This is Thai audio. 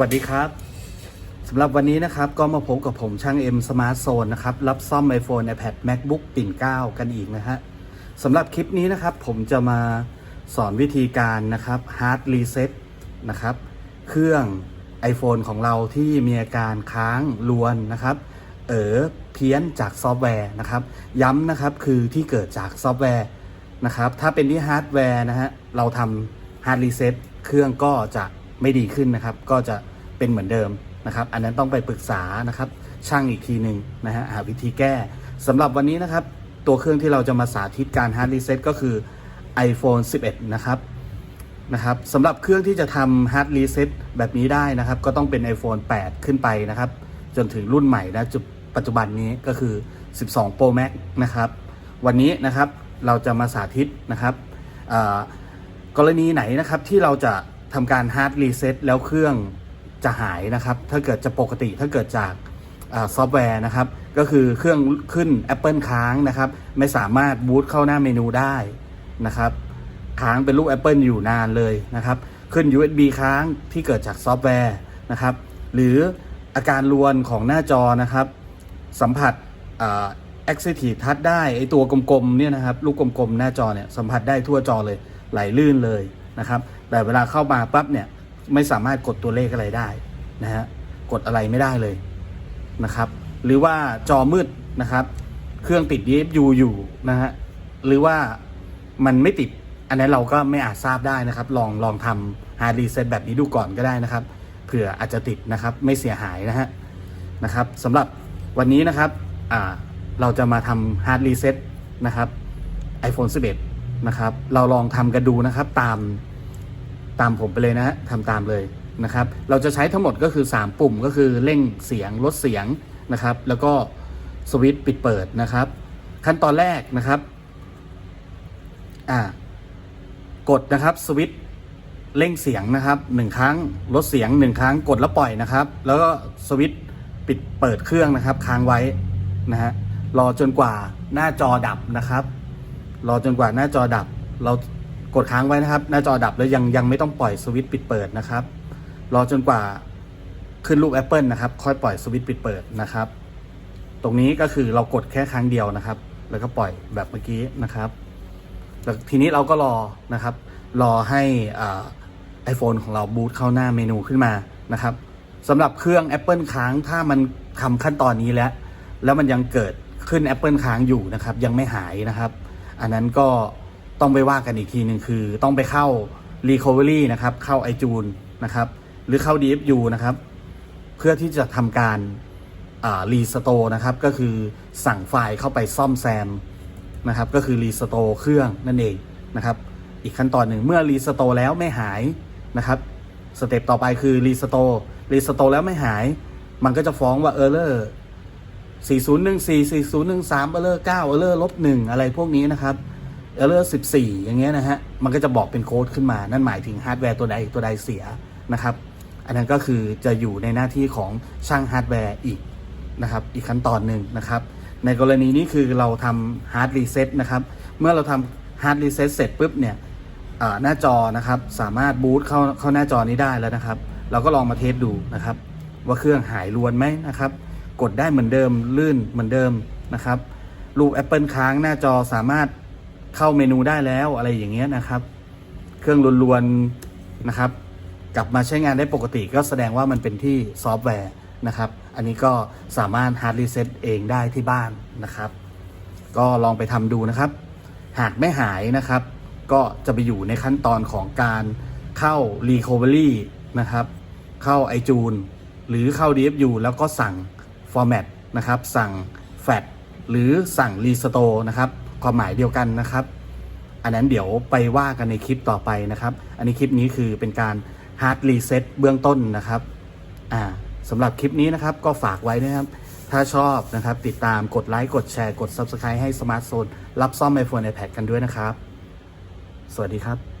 วัสดีครับสำหรับวันนี้นะครับก็มาพบกับผมช่าง M Smart Zone นะครับรับซ่อม iPhone iPad MacBook ปิ่นเก้ากันอีกนะฮะสำหรับคลิปนี้นะครับผมจะมาสอนวิธีการนะครับ Hard Reset นะครับเครื่อง iPhone ของเราที่มีอาการค้างลวนนะครับเออเพี้ยนจากซอฟต์แวร์นะครับ ย้ำนะครับคือที่เกิดจากซอฟต์แวร์นะครับถ้าเป็นที่ฮาร์ดแวร์นะฮะเราทำ Hard Reset เครื่องก็จะ ไม่ดีขึ้นนะครับ ก็จะเป็นเหมือนเดิมนะครับ อันนั้นต้องไปปรึกษานะครับ ช่างอีกทีหนึ่งนะฮะหาวิธีแก้สำหรับวันนี้นะครับ ตัวเครื่องที่เราจะมาสาธิตการ Hard Reset ก็คือ iPhone 11 นะครับนะครับสำหรับเครื่องที่จะทำ Hard Reset แบบนี้ได้นะครับ ก็ต้องเป็น iPhone 8 ขึ้นไปนะครับ จนถึงรุ่นใหม่นะจุดปัจจุบันนี้ก็คือ 12 Pro Max นะครับ วันนี้นะครับเราจะมาสาธิตนะครับกรณีไหนนะครับที่เราจะ ทำการ hard reset แล้วเครื่องจะหายนะครับ ถ้าเกิดจะปกติถ้าเกิดจากซอฟต์แวร์นะครับ ก็คือเครื่องขึ้น Apple ค้างนะครับ ไม่สามารถบูตเข้าหน้าเมนูได้นะครับ ค้างเป็นรูป Apple อยู่นานเลยนะครับ ขึ้น USB ค้างที่เกิดจากซอฟต์แวร์นะครับ หรืออาการลวนของหน้าจอนะครับ สัมผัสอ่า Active Touch ได้ไอตัวกลมๆเนี่ยนะครับ ลูกกลมๆหน้าจอเนี่ยสัมผัสได้ทั่วจอเลยไหลลื่นเลย นะครับ แต่เวลาเข้ามาปั๊บเนี่ยไม่สามารถกดตัวเลขอะไรได้นะฮะกดอะไรไม่ได้เลยนะครับ หรือว่าจอมืดนะครับ เครื่องติด DFU อยู่นะฮะหรือว่ามันไม่ติดอันนั้เราก็ไม่อาจทราบได้นะครับ ลองลองทำ hard reset แบบนี้ดูก่อนก็ได้นะครับเผื่ออาจจะติดนะครับไม่เสียหายนะฮะนะครับสำหรับวันนี้นะครับเราจะมาทำ hard reset นะครับ iPhone 11 นะครับ เราลองทำกันดูนะครับ ตามตามผมไปเลยนะฮะทำตามเลยนะครับ เราจะใช้ทั้งหมดก็คือ 3 ปุ่มก็คือเร่งเสียงลดเสียงนะครับ แล้วก็สวิตช์ปิดเปิดนะครับ ขั้นตอนแรกนะครับอ่ากดนะครับสวิตช์เร่งเสียงนะครับหนึ่งครั้งลดเสียงหนึ่งครั้งกดแล้วปล่อยนะครับ แล้วก็สวิตช์ปิดเปิดเครื่องนะครับ ค้างไว้นะฮะรอจนกว่าหน้าจอดับนะครับ รอจนกว่าหน้าจอดับ เรากดค้างไว้นะครับ หน้าจอดับแล้วยังยังไม่ต้องปล่อยสวิตช์ปิดเปิดนะครับ รอจนกว่าขึ้นรูป Apple นะครับ ค่อยปล่อยสวิตช์ปิดเปิดนะครับ ตรงนี้ก็คือเรากดแค่ครั้งเดียวนะครับ แล้วก็ปล่อยแบบเมื่อกี้นะครับแล้วทีนี้เราก็รอนะครับ รอให้ไอโฟนของเราบูตเข้าหน้าเมนูขึ้นมานะครับสำหรับเครื่อง Apple ค้างถ้ามันทำขั้นตอนนี้แล้ว แล้วมันยังเกิดขึ้น Apple ค้างอยู่นะครับ ยังไม่หายนะครับ อันนั้นก็ต้องไปว่ากันอีกทีหนึ่งคือ ต้องไปเข้า Recovery นะครับ เข้า iTunes นะครับ หรือเข้า DFU นะครับ เพื่อที่จะทำการรีสโตร์นะครับ ก็คือสั่งไฟล์เข้าไปซ่อมแซมนะครับ ก็คือรีสโตร์เครื่องนั่นเองนะครับ อีกขั้นตอนหนึ่งเมื่อรีสโตร์แล้วไม่หายนะครับสเต็ปต่อไปคือรีสโตร์รีสโตร์แล้วไม่หาย มันก็จะฟ้องว่าเออร์เลอร์ 4014 4013เออร์เลอร์9เออร์เลอร์ลบ1อะไรพวกนี้นะครับเออร์เลอร์14 อย่างเงี้ยนะฮะ มันก็จะบอกเป็นโค้ดขึ้นมา นั่นหมายถึงฮาร์ดแวร์ตัวใดตัวใดเสียนะครับ อันนั้นก็คือจะอยู่ในหน้าที่ของช่างฮาร์ดแวร์อีกนะครับ อีกขั้นตอนหนึ่งนะครับ ในกรณีนี้คือเราทำฮาร์ดรีเซ็ตนะครับ เมื่อเราทำฮาร์ดรีเซ็ตเสร็จปุ๊บเนี่ยหน้าจอนะครับ สามารถบูตเข้าเข้าหน้าจอนี้ได้แล้วนะครับ เราก็ลองมาเทสดูนะครับ ว่าเครื่องหายรวนไหมนะครับ กดได้เหมือนเดิมลื่นเหมือนเดิมนะครับรูป Apple ค้างหน้าจอสามารถเข้าเมนูได้แล้วอะไรอย่างเงี้ยนะครับ เครื่องลวนๆนะครับ กลับมาใช้งานได้ปกติก็แสดงว่ามันเป็นที่ซอฟต์แวร์นะครับ อันนี้ก็สามารถ hard reset เองได้ที่บ้านนะครับ ก็ลองไปทำดูนะครับ หากไม่หายนะครับ ก็จะไปอยู่ในขั้นตอนของการเข้า recovery นะครับ เข้า iTunes หรือเข้า DFU แล้วก็สั่ง format นะครับ สั่ง fat หรือสั่ง restore นะครับ ความหมายเดียวกันนะครับ อันนั้นเดี๋ยวไปว่ากันในคลิปต่อไปนะครับ อันนี้คลิปนี้คือเป็นการ hard reset เบื้องต้นนะครับ อ่าสำหรับคลิปนี้นะครับก็ฝากไว้นะครับ ถ้าชอบนะครับ ติดตามกดไลค์กดแชร์กด Subscribe ให้ Smart Zone รับซ่อม iPhone iPad กันด้วยนะครับ สวัสดีครับ